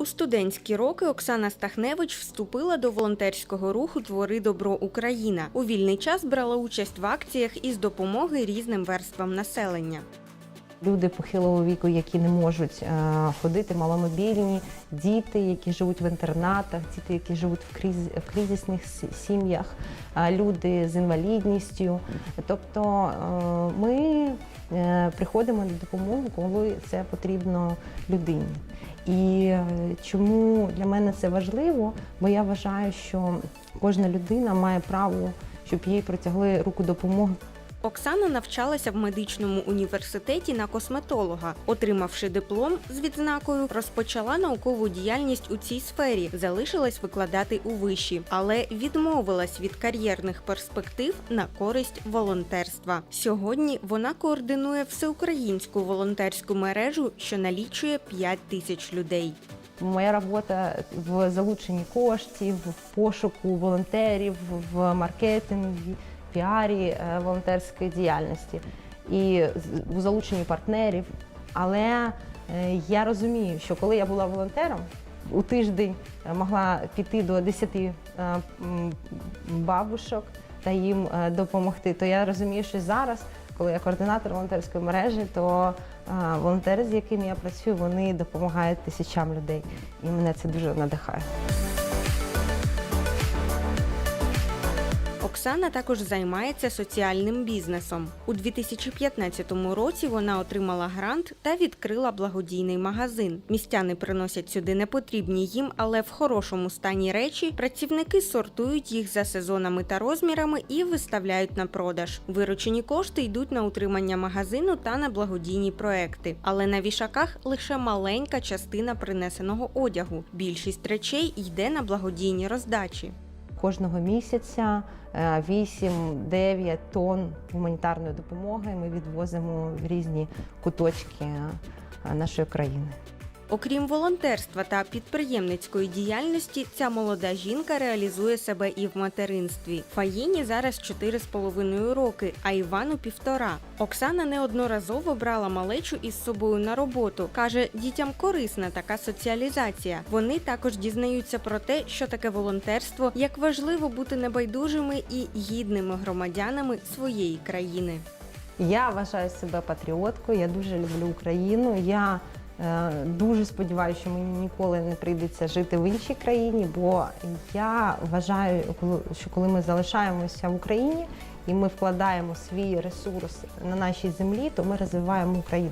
У студентські роки Оксана Стахневич вступила до волонтерського руху Твори добро Україна. У вільний час брала участь в акціях із допомоги різним верствам населення. Люди похилого віку, які не можуть е, ходити, маломобільні, діти, які живуть в інтернатах, діти, які живуть в, кріз, в кризисних сім'ях, люди з інвалідністю. Тобто е, ми приходимо на допомогу, коли це потрібно людині. І е, чому для мене це важливо? Бо я вважаю, що кожна людина має право, щоб їй протягли руку допомоги Оксана навчалася в медичному університеті на косметолога. Отримавши диплом з відзнакою, розпочала наукову діяльність у цій сфері, залишилась викладати у виші, але відмовилась від кар'єрних перспектив на користь волонтерства. Сьогодні вона координує всеукраїнську волонтерську мережу, що налічує 5 тисяч людей. Моя робота в залученні коштів, в пошуку волонтерів, в маркетингі, піарі е, волонтерської діяльності і у залученні партнерів. Але е, я розумію, що коли я була волонтером, у тиждень е, могла піти до 10 е, бабушок та їм допомогти. То я розумію, що зараз, коли я координатор волонтерської мережі, то волонтери, з якими я працюю, вони допомагають тисячам людей. І мене це дуже надихає. Оксана також займається соціальним бізнесом. У 2015 році вона отримала грант та відкрила благодійний магазин. Містяни приносять сюди непотрібні їм, але в хорошому стані речі. Працівники сортують їх за сезонами та розмірами і виставляють на продаж. Виручені кошти йдуть на утримання магазину та на благодійні проекти. Але на вішаках лише маленька частина принесеного одягу. Більшість речей йде на благодійні роздачі. Кожного місяця е, 8-9 тонн гуманітарної допомоги ми відвозимо в різні куточки е, нашої країни. Окрім волонтерства та підприємницької діяльності, ця молода жінка реалізує себе і в материнстві. Фаїні зараз 4,5 роки, а Івану півтора. Оксана неодноразово брала малечу із собою на роботу. каже, дітям корисна така соціалізація. Вони також дізнаються про те, що таке волонтерство, як важливо бути небайдужими і гідними громадянами своєї країни. Я вважаю себе патріоткою, я дуже люблю Україну. Я дуже сподіваюся, що мені ніколи не прийдеться жити в іншій країні, бо я вважаю, що коли ми залишаємося в Україні і ми вкладаємо свій ресурс на нашій землі, то ми розвиваємо Україну.